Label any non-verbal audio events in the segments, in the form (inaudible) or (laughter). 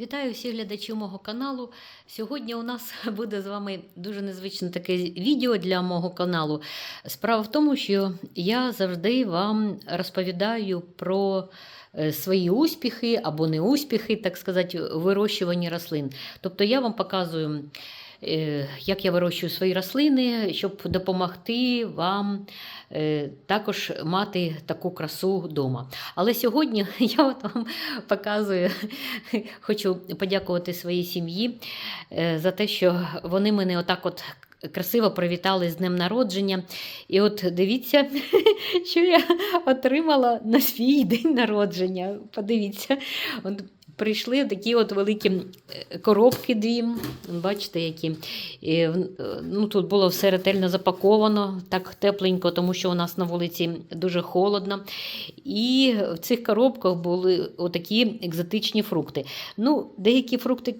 Вітаю всіх глядачів мого каналу. Сьогодні у нас (laughs) буде з вами дуже незвичне таке відео для мого каналу. Справа в тому, що я завжди вам розповідаю про е, свої успіхи або неуспіхи, так сказати, вирощування рослин. Тобто я вам показую, як я вирощую свої рослини, щоб допомогти вам е, також мати таку красу вдома. Але сьогодні (laughs) я от вам показую, (laughs) хочу подякувати своїй сім'ї е, за те, що вони мене отак от. Красиво привітали з днем народження. І от дивіться, (laughs) що я отримала на свій день народження. Подивіться, прийшли такі от великі е, коробки дві. Бачите, які. І, ну, тут було все ретельно запаковано, так тепленько, тому що у нас на вулиці дуже холодно. І в цих коробках були отакі екзотичні фрукти. Ну, деякі фрукти.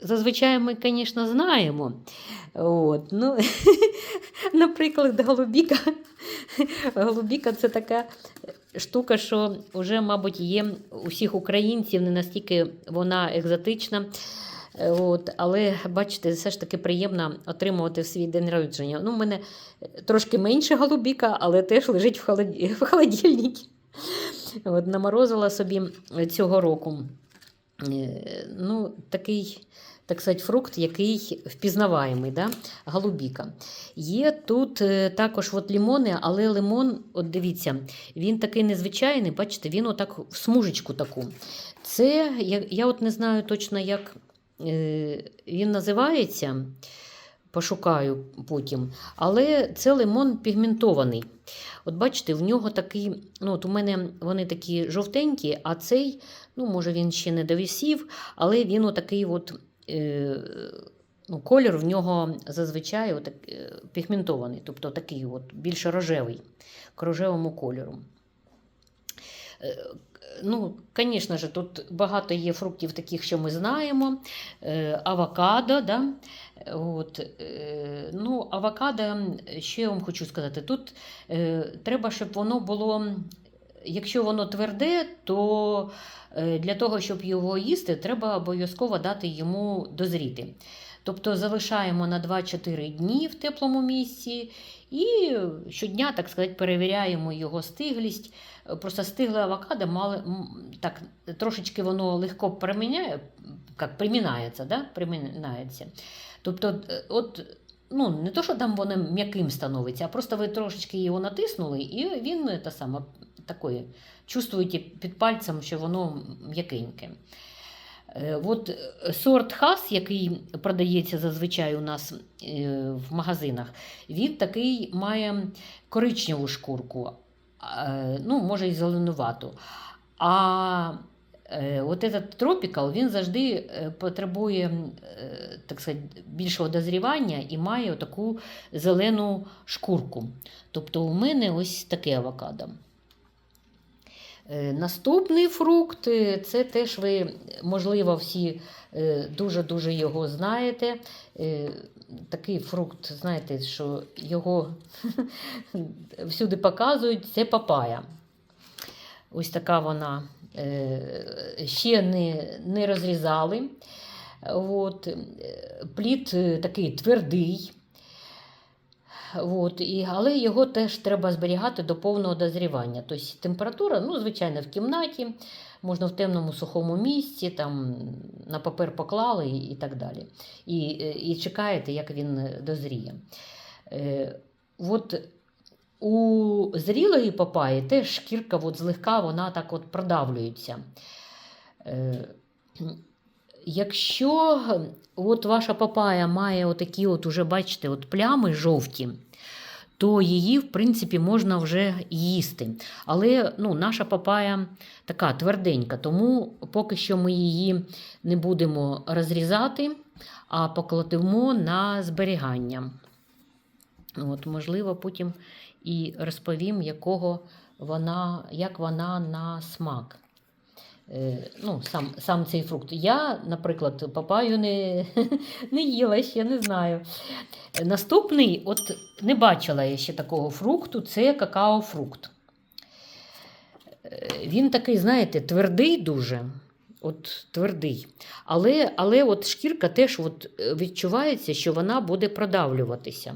Зазвичай ми, звісно, знаємо. От, ну, (laughs) наприклад, голубіка. Голубіка це така штука, що вже, мабуть, є у всіх українців, не настільки вона екзотична. Е, От, але бачите, все ж таки приємно отримувати в свій день народження. Ну, у мене трошки менше голубіка, але теж лежить в, холоді... в холодильнику. От, наморозила собі цього року. Е, Ну, такий, так сказати, фрукт, який впізнаваємий, да? голубіка. Є тут е, також от лимони, але лимон, от дивіться, він такий незвичайний, бачите, він отак в смужечку таку. Це, я, я от не знаю точно, як е, він називається, пошукаю потім, але це лимон пігментований. От бачите, в нього такий, ну от у мене вони такі жовтенькі, а цей, ну, може, він ще не довісів, але він отакий от, ну, колір в нього зазвичай отак, е, пігментований, тобто такий от, більш рожевий, к рожевому кольору. Е, Ну, звісно ж, тут багато є фруктів таких, що ми знаємо. Е, авокадо, да? От, е, ну, авокадо, що я вам хочу сказати, тут е, треба, щоб воно було, якщо воно тверде, то е, для того, щоб його їсти, треба обов'язково дати йому дозріти. Тобто залишаємо на 2-4 дні в теплому місці і щодня, так сказати, перевіряємо його стиглість. Просто стигле авокадо мали, так, трошечки воно легко приміняє, як примінається, да? примінається. Тобто, е, от, ну, не то, що там воно м'яким становиться, а просто ви трошечки його натиснули, і він е, те саме, такої, чувствуєте під пальцем, що воно м'якеньке. Е, От е, сорт хас, який продається зазвичай у нас е, в магазинах, він такий має коричневу шкурку, ну, може і зеленувату. А от этот тропікал він завжди потребує так сказати, більшого дозрівання і має таку зелену шкурку. Тобто у мене ось таке авокадо. Е, Наступний фрукт е, це теж ви, можливо, всі е, дуже-дуже його знаєте. Такий фрукт, знаєте, що його (laughs) всюди показують, це папая. Ось така вона ще не, не розрізали. От, плід такий твердий. От, і, але його теж треба зберігати до повного дозрівання. Тобто температура, ну, звичайно, в кімнаті, можна в темному сухому місці, там, на папер поклали і, так далі. І, і чекаєте, як він дозріє. Е, от у зрілої папаї теж шкірка от злегка вона так от продавлюється. Е, Якщо от ваша папая має отакі, от уже, бачите, от плями жовті, то її, в принципі, можна вже їсти. Але ну, наша папая така тверденька, тому поки що ми її не будемо розрізати, а покладемо на зберігання. От, можливо, потім і розповім, якого вона, як вона на смак. Е, ну, сам, сам цей фрукт. Я, наприклад, папаю не, (laughs) не їла ще, не знаю. Наступний, от не бачила я ще такого фрукту, це какао-фрукт. Е, Він такий, знаєте, твердий дуже. от твердий. Але але от шкірка теж от е, відчувається, що вона буде продавлюватися.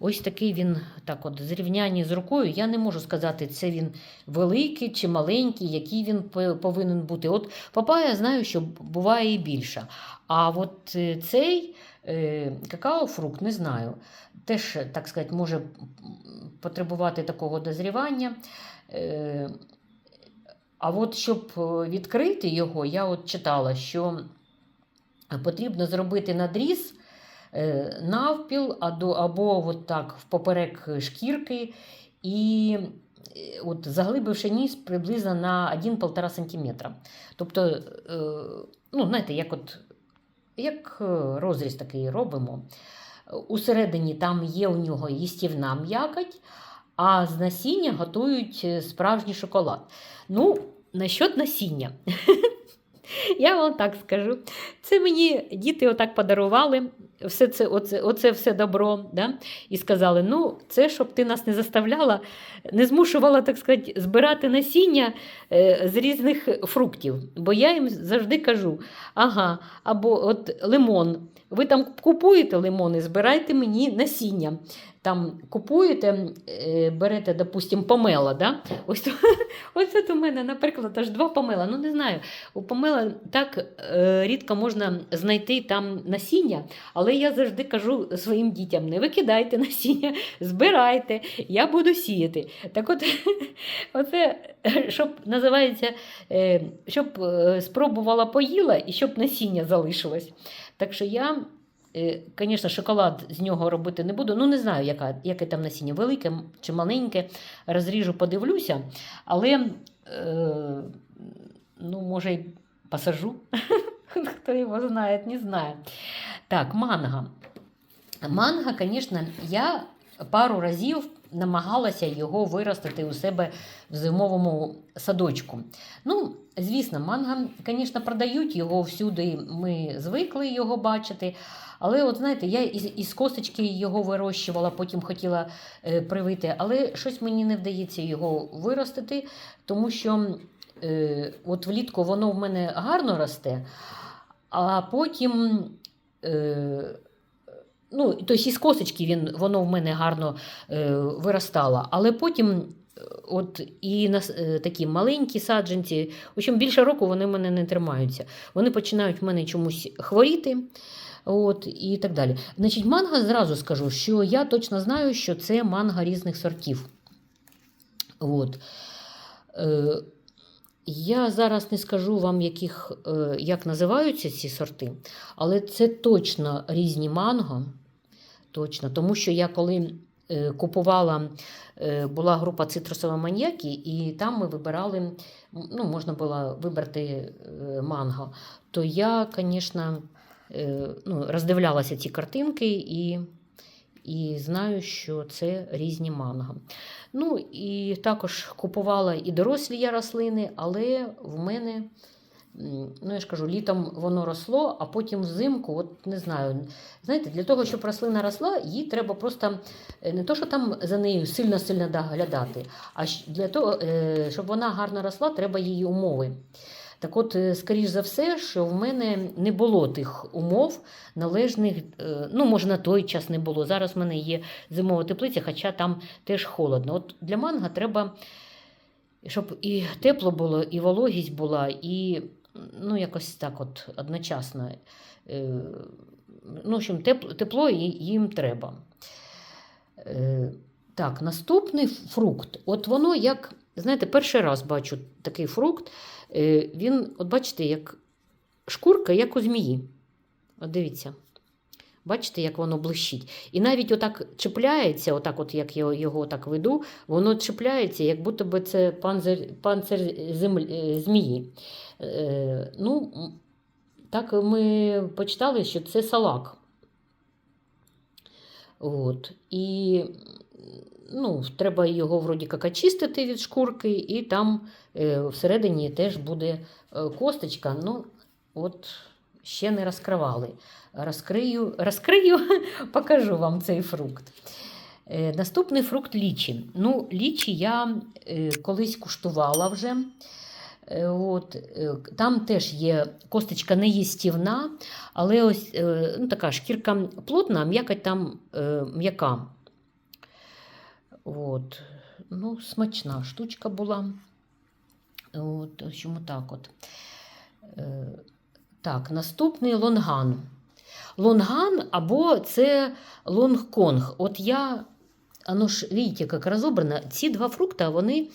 Ось такий він так от зрівнянні з рукою. Я не можу сказати, це він великий чи маленький, який він повинен бути. От папая знаю, що буває і більша. А от е, цей е, какао-фрукт не знаю. Теж, так сказати, може потребувати такого дозрівання. Е, а от щоб відкрити його, я от читала, що потрібно зробити надріз навпіл або, от так впоперек шкірки і е, от заглибивши ніс приблизно на 1-1,5 см. Тобто, е, ну, знаєте, як от як е, розріз такий робимо. Усередині там є у нього їстівна м'якоть, а з насіння готують е, справжній шоколад. Ну, насчет насіння. (laughs) Я вам так скажу. Це мені діти отак подарували, все це, оце, оце все добро. Да? І сказали: ну, це щоб ти нас не заставляла, не змушувала, так сказати, збирати насіння е, з різних фруктів. Бо я їм завжди кажу: ага, або от лимон. Ви там купуєте лимони, збирайте мені насіння. Там купуєте, е, берете, допустим, помела. Да? Ось, (laughs) ось тут у мене, наприклад, аж два помела. Ну, не знаю, у помела так е, рідко можна знайти там насіння, але я завжди кажу своїм дітям: не викидайте насіння, збирайте, я буду сіяти. Так от, (laughs) оце, щоб називається, е, щоб е, спробувала поїла і щоб насіння залишилось. Так що я, звісно, шоколад з нього робити не буду. Ну, не знаю, яка, яке там насіння, велике чи маленьке. Розріжу, подивлюся. Але, е, ну, може, й посажу. (laughs) (laughs) Хто його знає, не знаю. Так, манго. Манго, звісно, я пару разів намагалася його виростити у себе в зимовому садочку. Ну, звісно, манго, звісно, продають його всюди. Ми звикли його бачити. Але, от знаєте, я із, із косточки його вирощувала, потім хотіла е, привити, але щось мені не вдається його виростити, тому що е, от влітку воно в мене гарно росте, а потім. Е, Ну, тобто із косочки він, воно в мене гарно е, виростало, але потім е, от і на, е, такі маленькі саджанці, в общем, більше року вони в мене не тримаються. Вони починають в мене чомусь хворіти. От, і так далі. Значить, манго зразу скажу, що я точно знаю, що це манго різних сортів. От. Е, я зараз не скажу вам, яких, е, як називаються ці сорти, але це точно різні манго. Точно, тому що я коли е, купувала, е, була група цитрусової маньяки, і там ми вибирали, ну, можна було вибрати манго, то я, звісно, ну, роздивлялася ці картинки і, і знаю, що це різні манго. Ну, і також купувала і дорослі я рослини, але в мене, ну я ж кажу, літом воно росло, а потім взимку, от не знаю. Знаєте, для того, щоб рослина росла, їй треба просто е, не то, що там за нею сильно-сильно доглядати, а для того, е, щоб вона гарно росла, треба її умови. Так от, е, скоріш за все, що в мене не було тих умов належних, е, ну, може, на той час не було. Зараз в мене є зимова теплиця, хоча там теж холодно. От для манга треба, щоб і тепло було, і вологість була, і ну, якось так от одночасно. Е, Ну, в общем, тепло, тепло їм треба. Так, наступний фрукт. От воно як, знаєте, перший раз бачу такий фрукт. Е, Він, от бачите, як шкурка, як у змії. От дивіться. Бачите, як воно блищить. І навіть отак чіпляється, отак от як я його так веду, воно чіпляється, як будто би це панцир, панцир землі, е, змії. Е, ну, так ми почитали, що це салак. От. І ну, треба його вроді як очистити від шкурки, і там е, всередині теж буде е, косточка. Ну, от ще не розкривали. Розкрию, розкрию, (laughs) покажу вам цей фрукт. Е, наступний фрукт лічі. Ну, лічі я колись куштувала вже. От, там теж є косточка неїстівна, але ось ну, така шкірка плотна, а м'якоть там м'яка. От. Ну, смачна штучка була. От, чому так от. Е, так, наступний лонган. Лонган або це лонгконг. От я, оно ж, видите, як розобрано, ці два фрукти, вони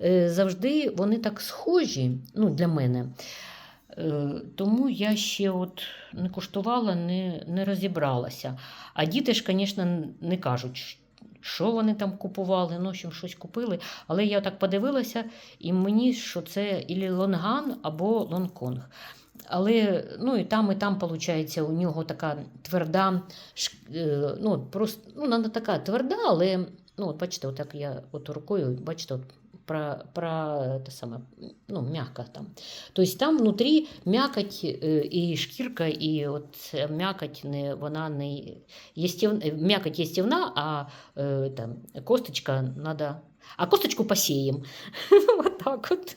е, завжди вони так схожі ну, для мене. Е, тому я ще от не куштувала, не, не розібралася. А діти ж, звісно, не кажуть, що вони там купували, ну, чим щось купили. Але я так подивилася, і мені що це ілі лонган або лонконг. Але ну, і там, і там, виходить, у нього така тверда, е, ну, просто, ну, вона така тверда, але ну, от бачите, отак я от рукою, бачите, от про, про те саме, ну, м'яка там. Тобто там внутрі м'якоть е, і шкірка, і от м'якоть не, вона не єстів, е, м'якоть єстівна, а там, косточка надо. А косточку посеем. (laughs) Вот так от.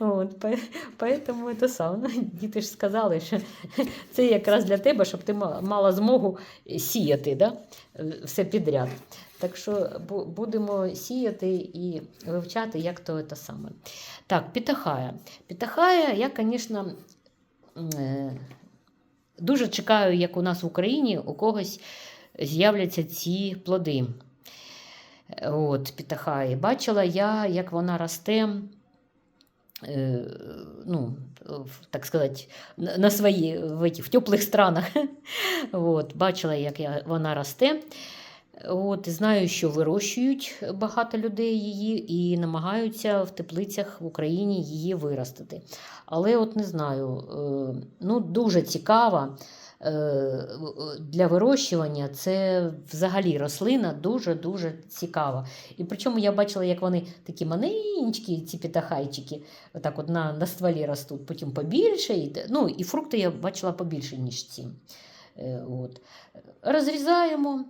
От, по- поэтому це саме. Діти ж сказали, що (laughs) це якраз для тебе, щоб ти мала змогу сіяти да? все підряд. Так що будемо сіяти і вивчати, як то це саме. Так, пітахая. Пітахая, я, звісно, е, дуже чекаю, як у нас в Україні у когось з'являться ці плоди. От, пітахаї. Бачила я, як вона росте. е, Ну, так сказати, на свої в, в теплих странах. (laughs) От, бачила, як вона росте. От, знаю, що вирощують багато людей її і намагаються в теплицях в Україні її виростити. Але от не знаю, е, ну, дуже цікава е, для вирощування. Це взагалі рослина дуже-дуже цікава. І причому я бачила, як вони такі маленькі, ці пітахайчики, отак от на, на стволі ростуть, потім побільше. Ну, і фрукти я бачила побільше, ніж ці. Е, От. Розрізаємо,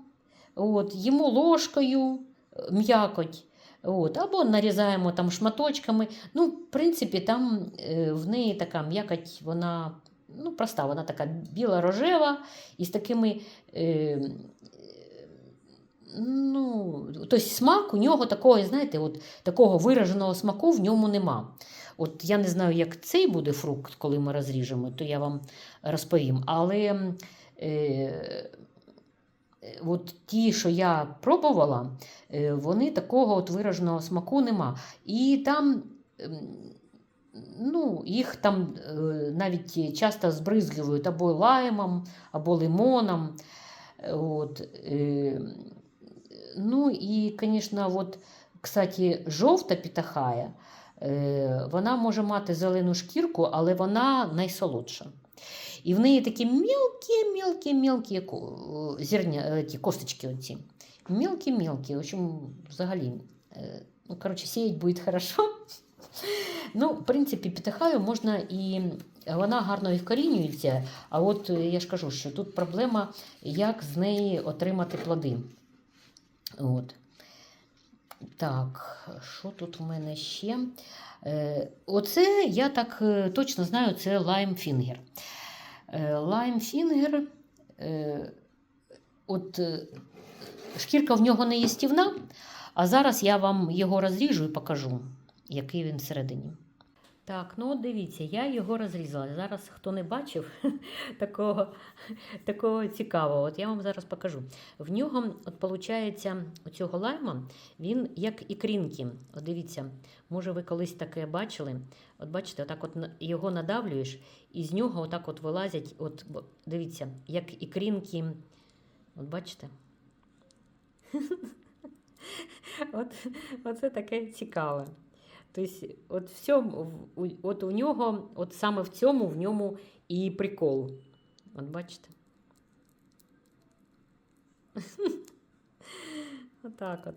от, їмо ложкою е, м'якоть. От, або нарізаємо там шматочками. Ну, в принципі, там е, в неї така м'якоть, вона ну, проста, вона така біла-рожева і з такими. Е, ну, тобто смак у нього такого, знаєте, от, такого вираженого смаку в ньому нема. От я не знаю, як цей буде фрукт, коли ми розріжемо, то я вам розповім. Але е, от ті, що я пробувала, е, вони такого от вираженого смаку нема. І там. ем, Ну, їх там е, навіть часто збризгують або лаймом, або лимоном. Е, От, е, ну і, звісно, от, кстати, жовта пітахая, е, вона може мати зелену шкірку, але вона найсолодша. І в неї такі мілкі-мілкі-мілкі зерня, е, ті косточки. Оці. Мілкі-мілкі. В общем, взагалі, е, ну, коротше, сіять буде хорошо. (laughs) Ну, в принципі, пітахаю можна і вона гарно і вкорінюється. А от е, я ж кажу, що тут проблема, як з неї отримати плоди. От. Так, що тут в мене ще? Е, оце я так е, точно знаю, це лаймфінгер. Е, лаймфінгер, е, от е, шкірка в нього не їстівна, а зараз я вам його розріжу і покажу, який він всередині. Так, ну от дивіться, я його розрізала. Зараз хто не бачив (laughs) такого, такого цікавого, от я вам зараз покажу. В нього, от виходить, у цього лайма, він як ікринки. От дивіться, може ви колись таке бачили. От бачите, отак от його надавлюєш, і з нього отак от вилазять, от дивіться, як ікринки. От бачите? (laughs) От, оце таке цікаве. Тобто, от, в от у нього, от саме в цьому в ньому і прикол. От бачите? (laughs) Отак от.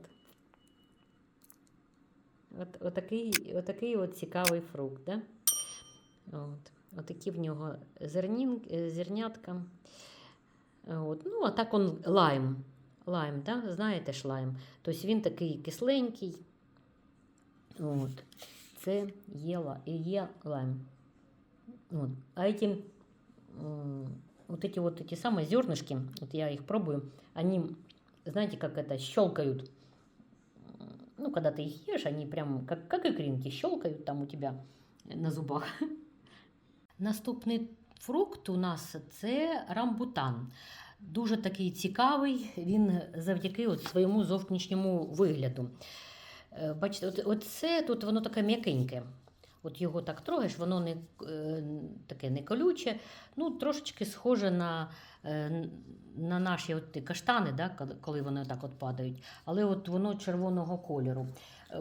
От, отакий, отакий от цікавий фрукт, да? От. Отакі в нього зернін, е, зернятка. От. Ну, а так он лайм. Лайм, да? знаєте ж лайм. Тобто він такий кисленький. От. це є, ла- є лайм. Вот. А эти, м, вот эти вот эти самые зернышки, вот я их пробую, они, знаете, как это, щелкают. Ну, когда ты их ешь, они прям как, как икринки щелкают там у тебя на зубах. Наступний фрукт у нас це рамбутан. Дуже такий цікавий, він завдяки от своєму зовнішньому вигляду. Е, Бачите, от, от це тут воно таке м'якеньке. От його так трогаєш, воно не е, таке не колюче, ну трошечки схоже на, е, на наші от каштани, да, коли- вони так от падають. Але от воно червоного кольору.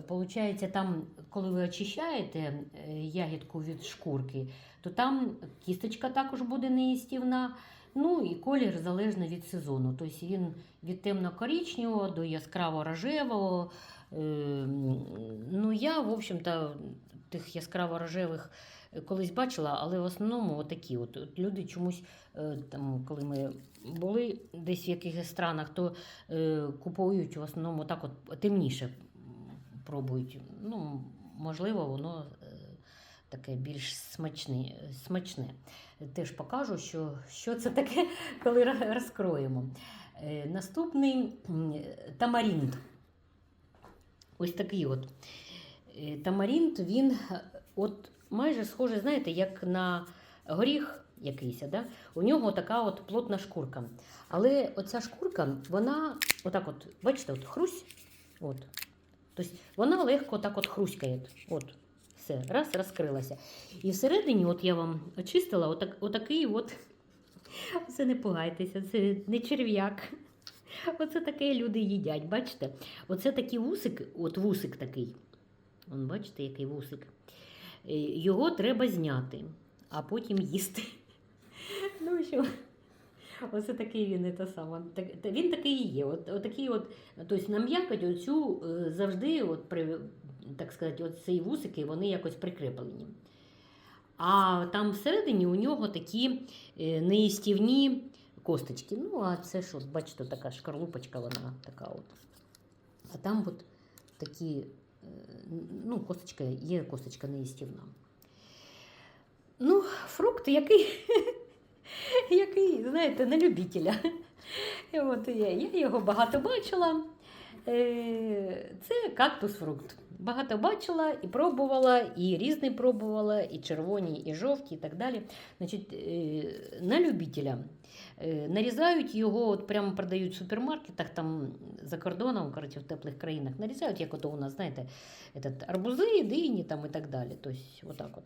Получається, там, коли ви очищаєте ягідку від шкурки, то там кісточка також буде неїстівна. Ну і колір залежно від сезону. Тобто він від темно-коричневого до яскраво-рожевого. Е, Ну, я, в общем-то, тих яскраво-рожевих е, колись бачила, але в основному отакі. От, от люди чомусь, е, там, коли ми були десь в якихось странах, то е, купують в основному так от темніше пробують. Ну, можливо, воно таке більш смачне. смачне. Теж покажу, що, що це таке, коли розкроємо. Наступний тамарінд. Ось такий от. Е, Тамарінд, він е, от майже схожий, знаєте, як на горіх якийсь. Да? У нього така от плотна шкурка. Але оця шкурка, вона отак от, бачите, от хрусь. От. Тобто вона легко так от хруськає. От. Все, раз, розкрилася. І всередині, от я вам очистила, отак, отакий от. (laughs) Це не пугайтеся, це не черв'як. Оце таке люди їдять, бачите? Оце такий вусик, от вусик такий. Вон, бачите, який вусик. Е, Його треба зняти, а потім їсти. Ну що, оце такий він і та він такий і є. От, от такий от, тобто на м'якоть оцю е, завжди, от, при, так сказати, от ці вусики, вони якось прикріплені. А там всередині у нього такі е, неїстівні косточки. Ну, а це що, бачите, така шкарлупочка, вона така от. А там от такі, е, ну, косточка, є косточка неїстівна. Ну, фрукт, який, (laughs) який, знаєте, на любителя. От я, я його багато бачила. Е, Це кактус-фрукт. Багато бачила і пробувала, і різний пробувала, і червоні, і жовті, і так далі. Значить, е, на любителя. Е, Нарізають його, от прямо продають в супермаркетах, там за кордоном, коротше, в теплих країнах. Нарізають, як ото у нас, знаєте, этот, арбузи, дині там, і так далі. Тобто, отак от.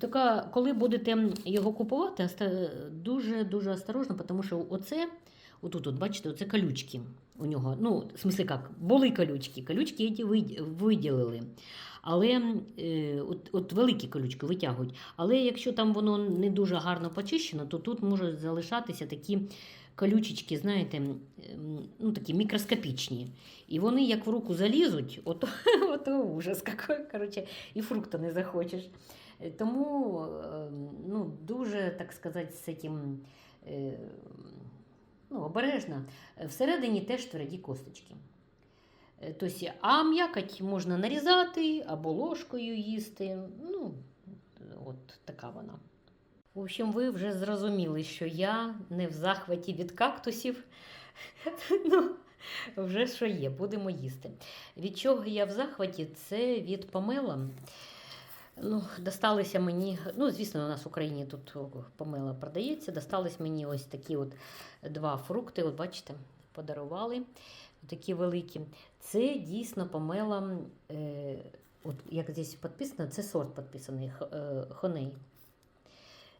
Тільки коли будете його купувати, дуже-дуже осторожно, тому що оце, отут, от, бачите, оце колючки у нього. Ну, в смысле як, були колючки. Колючки ті виділили. Але е, от, от великі колючки витягують. Але якщо там воно не дуже гарно почищено, то тут можуть залишатися такі колючечки, знаєте, ну такі мікроскопічні. І вони як в руку залізуть, ото, (laughs) ото ужас какой, коротше, і фрукта не захочеш. Е, Тому е, ну, дуже, так сказати, з цим е, ну, обережно. Всередині теж тверді косточки. Тобто, а м'якоть можна нарізати або ложкою їсти. Ну, от така вона. В общем, ви вже зрозуміли, що я не в захваті від кактусів. (laughs) Ну, вже що є, будемо їсти. Від чого я в захваті? Це від помела. Ну, досталися мені, ну, звісно, у нас в Україні тут о, помела продається. Достались мені ось такі от два фрукти. От бачите, подарували такі великі. Це дійсно помела, е, от як здесь підписано, це сорт підписаний е, хоней.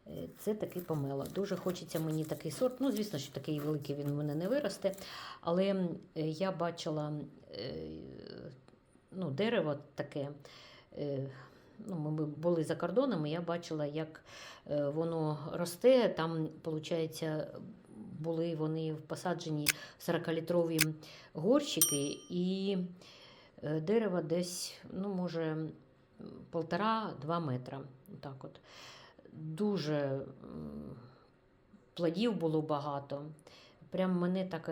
Е, Це такий помела. Дуже хочеться мені такий сорт. Ну, звісно, що такий великий він в мене не виросте. Але е, я бачила ну, дерево таке. Ну, ми були за кордоном, і я бачила, як е, воно росте. Там, виходить, були вони посаджені 40-літрові горщики, і е, дерево десь, ну, може, полтора-два метра. Так от. Дуже плодів було багато. Прям мене так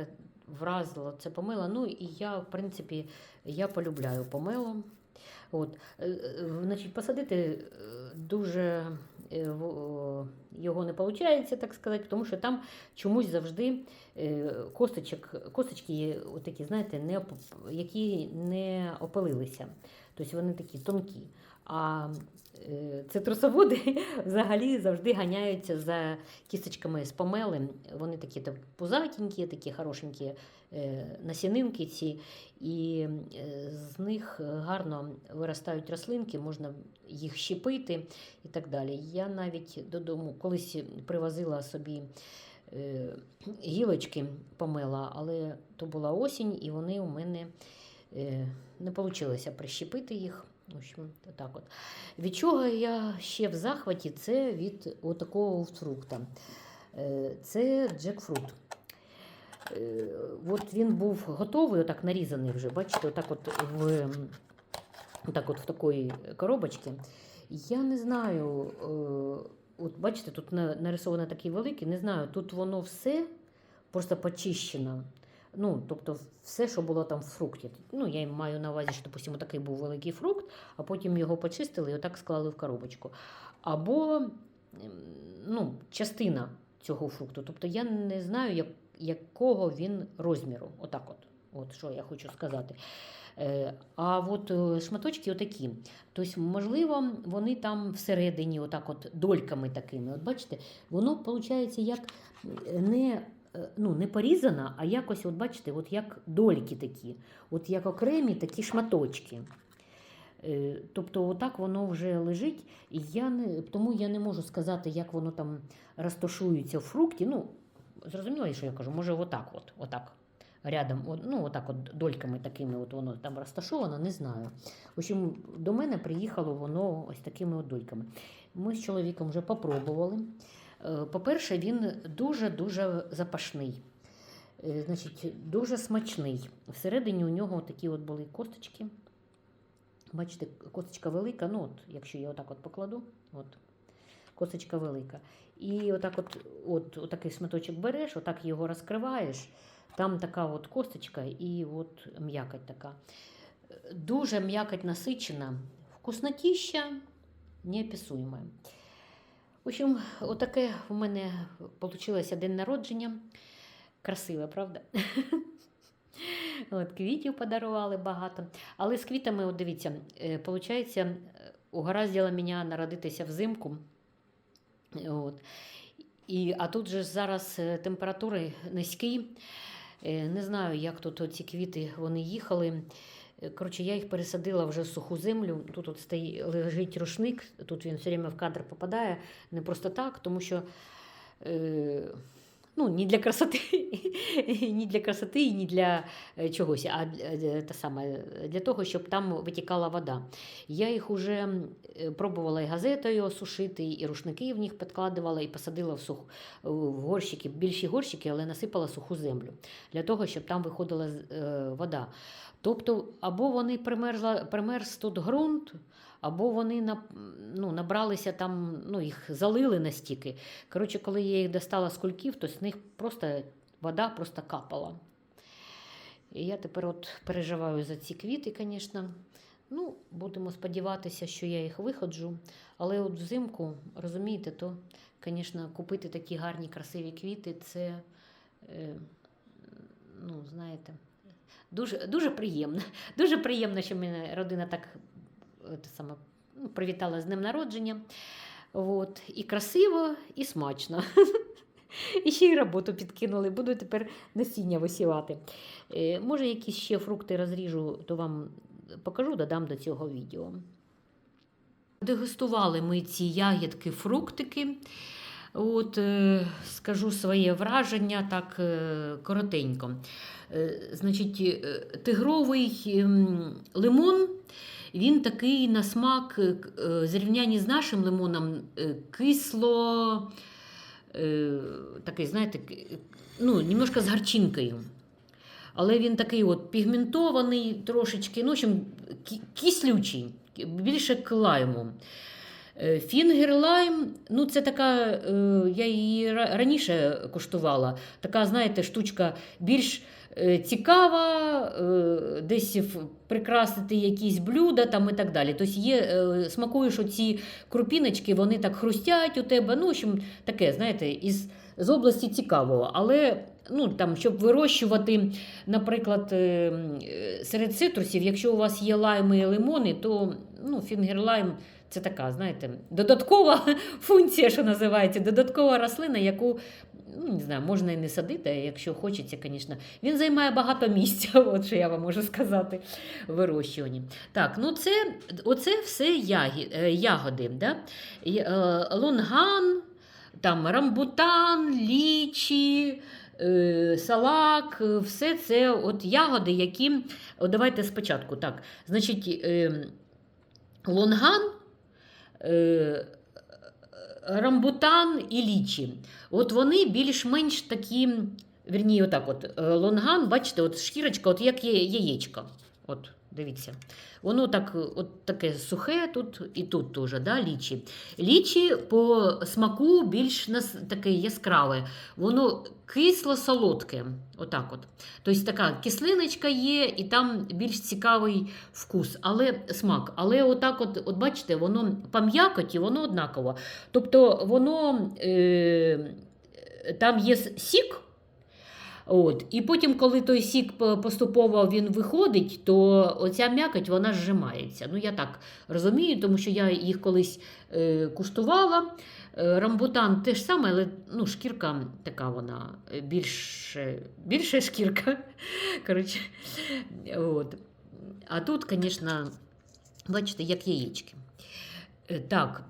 вразило це помило. Ну і я, в принципі, я полюбляю помило. От, е, е, значить, посадити е, дуже його не виходить, так сказати, тому що там чомусь завжди косточок, косточки є такі, знаєте, не, які не опалилися. Тобто вони такі тонкі. А цитрусоводи (laughs) взагалі завжди ганяються за кісточками з помели. Вони такі пузатенькі, такі хорошенькі насінинки ці, і е, з них гарно виростають рослинки, можна їх щепити і так далі. Я навіть додому колись привозила собі е, гілочки помела, але то була осінь, і вони у мене е, не вийшло прищепити їх. В общем, так от. Від чого я ще в захваті, це від отакого фрукта. Е, Це джекфрут. Е, От він був готовий, отак нарізаний вже, бачите, отак от в, отак от в такої коробочці. Я не знаю, е, от бачите, тут на- нарисовано такий великий, не знаю, тут воно все просто почищено. Ну, тобто все, що було там в фрукті. Ну, я маю на увазі, що, допустимо, такий був великий фрукт, а потім його почистили і отак склали в коробочку. Або ем, ну, частина цього фрукту. Тобто я не знаю, як, якого він розміру. Отак от. От що я хочу сказати. Е, А от е, шматочки отакі. Тобто, можливо, вони там всередині, отак от дольками такими. От бачите, воно виходить як е, не, ну, не порізано, а якось, от бачите, от як дольки такі, от як окремі такі шматочки. Тобто, отак воно вже лежить, і я не, тому я не можу сказати, як воно там розташується в фрукті. Ну, зрозуміло, що я кажу, може, отак, от, отак. Рядом, ну, отак от дольками такими от воно там розташовано, не знаю. В общем, до мене приїхало воно ось такими от дольками. Ми з чоловіком вже попробували. Е, По-перше, він дуже-дуже запашний. Е, Значить, дуже смачний. Всередині у нього такі от були косточки. Бачите, косточка велика, ну от, якщо я отак от покладу, от, косточка велика. І отак от, от, отакий шматочок береш, отак його розкриваєш, там така от косточка і от м'якоть така. Дуже м'якоть насичена, вкуснотіща, неописуема. В общем, отаке в мене вийшло день народження. Красиве, правда? От, квітів подарували багато. Але з квітами, от дивіться, е, получається, угораздило мене народитися взимку. От. І, а тут же зараз е, температури низькі. Е, Не знаю, як тут ці квіти вони їхали. Е, Коротше, я їх пересадила вже в суху землю. Тут от стої, лежить рушник, тут він все время в кадр попадає. Не просто так, тому що. Е, Ну, не для красоти, (laughs) не для красоти, не для е, чогось, а для, те саме, для того, щоб там витікала вода. Я їх вже пробувала і газетою осушити, і рушники в них підкладувала, і посадила в, сух, в горщики, більші горщики, але насипала суху землю для того, щоб там виходила е, вода. Тобто, або вони примерзла, примерз тут ґрунт, або вони ну, набралися там, ну, їх залили настільки. Коротше, коли я їх достала з кульків, то з них просто вода просто капала. І я тепер от переживаю за ці квіти, звісно. Ну, будемо сподіватися, що я їх виходжу. Але от взимку, розумієте, то, звісно, купити такі гарні, красиві квіти це, е, ну, знаєте, дуже, дуже приємно. Дуже приємно, що мене родина так саме, ну, привітала з днем народження. От. І красиво, і смачно. (laughs) І ще й роботу підкинули, буду тепер насіння висівати. Е, може, якісь ще фрукти розріжу, то вам покажу, додам до цього відео. Дегустували ми ці ягідки, фруктики. От, е, скажу своє враження так е, коротенько. Е, значить, тигровий ем, лимон, він такий на смак, зрівнянні з нашим лимоном, кисло, такий, знаєте, ну, немножко з гарчинкою. Але він такий от пігментований трошечки, ну, в общем, кислючий, більше к лайму. Е, Фінгер лайм, ну це така, е, я її раніше куштувала. Така, знаєте, штучка більш е, цікава, десь прикрасити якісь блюда там і так далі. Тобто є, смакуєш оці крупіночки, вони так хрустять у тебе. Ну, в общем, таке, знаєте, із, з області цікавого. Але ну, там, щоб вирощувати, наприклад, серед цитрусів, якщо у вас є лайми і лимони, то ну, фінгерлайм це така, знаєте, додаткова (laughs) функція, що називається, додаткова рослина, яку ну, не знаю, можна і не садити, якщо хочеться, звісно. Він займає багато місця, (laughs) от що я вам можу сказати, вирощуванні. Так, ну це, оце все ягі, е, ягоди. Да? Е, Лонган, там, рамбутан, лічі, е, салак, все це от ягоди, які. От давайте спочатку. так, Значить, е, лонган. Е, Рамбутан і лічі. От вони більш-менш такі, вірні, отак от, е, лонган, бачите, от шкірочка, от як яєчко. От, дивіться. Воно так, от таке сухе тут і тут теж, да, лічі. Лічі по смаку більш нас, таке яскраве. Воно кисло-солодке. Отак от. Тобто така кислиночка є, і там більш цікавий вкус, але смак. Але отак, от, от бачите, воно по м'якоті, воно однаково. Тобто воно е, там є сік. От. І потім, коли той сік поступово він виходить, то оця м'якоть вона зжимається. Ну, я так розумію, тому що я їх колись е, куштувала. Е, Рамбутан те ж саме, але ну, шкірка така вона е, більше, більше шкірка. (laughs) Коротше, от. А тут, звісно, бачите, як яєчки. Е, Так,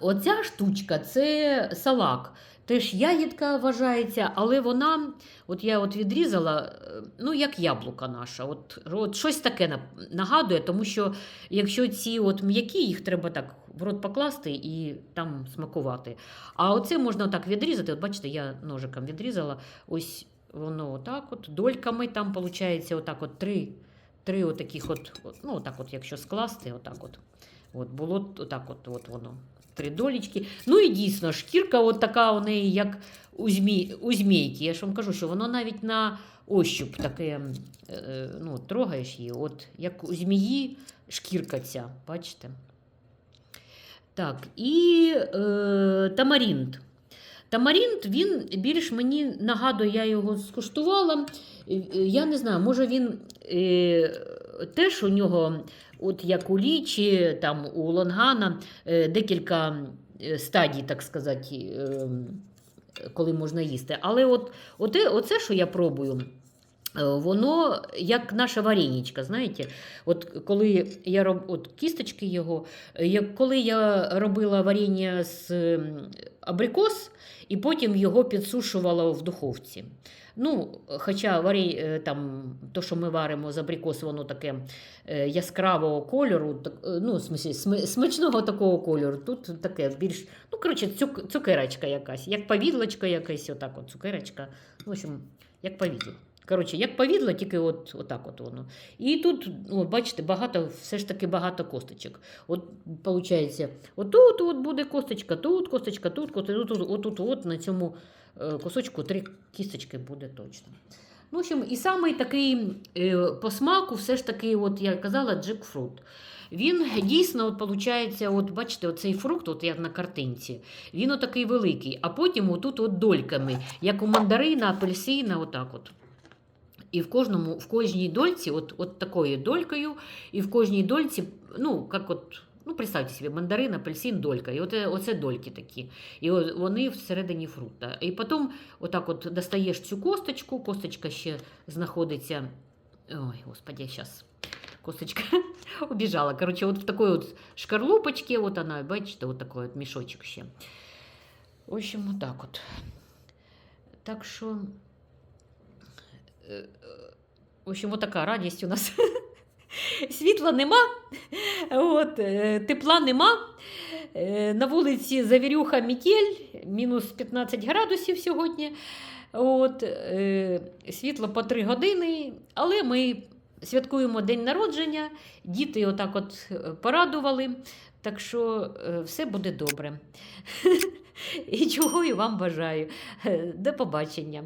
оця штучка це салак. Теж ягідка вважається, але вона, от я от відрізала, е, ну, як яблука наша. От, от щось таке нагадує, тому що якщо ці от м'які, їх треба так в рот покласти і там смакувати. А оце можна отак відрізати. От бачите, я ножиком відрізала. Ось воно отак, от, дольками там виходить, отак от три, три отаких от, от, ну, отак от, якщо скласти, отак от. От, було отак от, от воно. Три долічки. Ну і дійсно, шкірка от така у неї, як у, змій, у змійки. Я ж вам кажу, що воно навіть на ощуп таке, е, ну, трогаєш її, от як у змії шкірка ця, бачите? Так, і е, тамарінт. Тамарінт, він більш мені нагадує, я його скуштувала. Е, Я не знаю, може він е, теж у нього, от як у лічі, там у лонгана, е, декілька е, стадій, так сказати, е, коли можна їсти. Але от, оте, оце, що я пробую, воно як наша вареничка, знаєте, от коли я роб... от кісточки його, як коли я робила варення з абрикос, і потім його підсушувало в духовці. Ну, Хоча варі, е, там, то, що ми варимо з абрикосу, воно таке е, яскравого кольору, е, ну, смачного такого кольору. Тут таке більш, ну, коротше, цук, цукерочка якась, як повідлочка якась, отак от цукерочка. В общем, як повідло. Коротше, як повідло, тільки от, отак от воно. І тут, ну, бачите, багато, все ж таки багато косточок. От, виходить, отут от буде косточка, тут косточка, тут косточка, тут, отут, от на цьому е, кусочку три кісточки буде точно. Ну, в общем, і самий такий е, по смаку, все ж таки, от я казала, джекфрут. Він дійсно, от, виходить, от бачите, оцей фрукт, от як на картинці, він отакий великий, а потім отут от дольками, як у мандарина, апельсина, отак от. І в кожному, в кожній дольці, от, от такою долькою, і в кожній дольці, ну, як от, ну, представте собі, мандарин, апельсин, долька. І оце, оце дольки такі. І от вони всередині фрукта. І потім отак от достаєш цю косточку, косточка ще знаходиться. Ой, господи, зараз. Косточка (laughs) убежала. Короче, вот в такой вот шкарлупочке, вот она, бачите, вот такой вот мешочек ще. В общем, вот так вот. Так що, е, е, в общем, така радість у нас. (laughs) Світла нема, от, е, тепла нема. Е, На вулиці завірюха метель, мінус 15 градусів сьогодні. От, е, світло по 3 години, але ми святкуємо день народження, діти отак от порадували, так що все буде добре. (laughs) І чого і вам бажаю. До побачення.